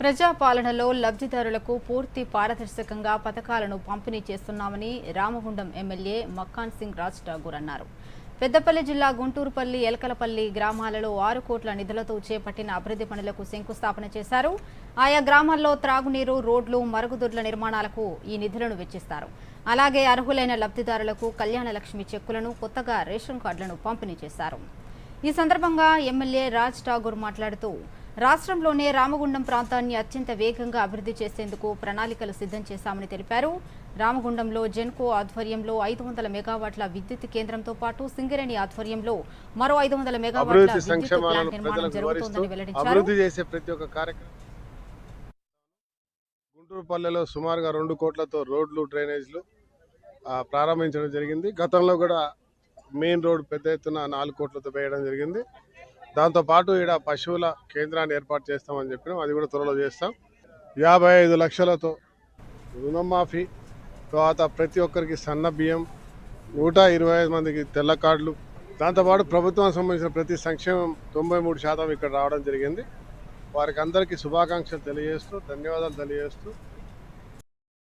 ప్రజాపాలనలో లబ్ధిదారులకు పూర్తి పారదర్శకంగా పథకాలను పంపిణీ చేస్తున్నామని రామగుండం ఎమ్మెల్యే మక్కాన్ సింగ్ రాజ్ ఠాగూర్ అన్నారు. పెద్దపల్లి జిల్లా గుంటూరుపల్లి ఎలకలపల్లి గ్రామాలలో ఆరు కోట్ల నిధులతో చేపట్టిన అభివృద్ధి పనులకు శంకుస్థాపన చేశారు. ఆయా గ్రామాల్లో త్రాగునీరు రోడ్లు మరుగుదొడ్ల నిర్మాణాలకు ఈ నిధులను వెచ్చిస్తారు. అలాగే అర్హులైన లబ్ధిదారులకు కళ్యాణ లక్ష్మి చెక్కులను కొత్తగా రేషన్ కార్డులను పంపిణీ చేశారు. ఈ సందర్భంగా ఎమ్మెల్యే రాజ్ ఠాగూర్ మాట్లాడుతూ రాష్ట్రంలోనే రామగుండం ప్రాంతాన్ని అత్యంత వేగంగా అభివృద్ధి చేసేందుకు ప్రణాళికలు సిద్ధం చేశామని తెలిపారు. రామగుండంలో జెన్కో ఆధ్వర్యంలో ఐదు వందల మెగావాట్ల విద్యుత్ కేంద్రంతో పాటు సింగరేణి ఆధ్వర్యంలో మరో ఐదు వందల మెగావాట్ల విద్యుత్ ప్లాంట్ నిర్మాణం జరుగుతోందని వెల్లడించారు. గుంటూరు పల్లెలో సుమారుగా రెండు కోట్లతో రోడ్లు డ్రైనేజ్లు ప్రారంభించడం జరిగింది. గతంలో కూడా మెయిన్ రోడ్ పెద్ద ఎత్తున నాలుగు కోట్లతో వేయడం జరిగింది. దాంతోపాటు ఇక్కడ పశువుల కేంద్రాన్ని ఏర్పాటు చేస్తామని చెప్పినాం. అది కూడా త్వరలో చేస్తాం. యాభై ఐదు లక్షలతో రుణమాఫీ తర్వాత ప్రతి ఒక్కరికి సన్న బియ్యం నూట ఇరవై ఐదు మందికి తెల్ల కార్డులు. దాంతోపాటు ప్రభుత్వం సంబంధించిన ప్రతి సంక్షేమం తొంభై మూడు శాతం ఇక్కడ రావడం జరిగింది. వారికి అందరికీ శుభాకాంక్షలు తెలియజేస్తూ ధన్యవాదాలు తెలియజేస్తూ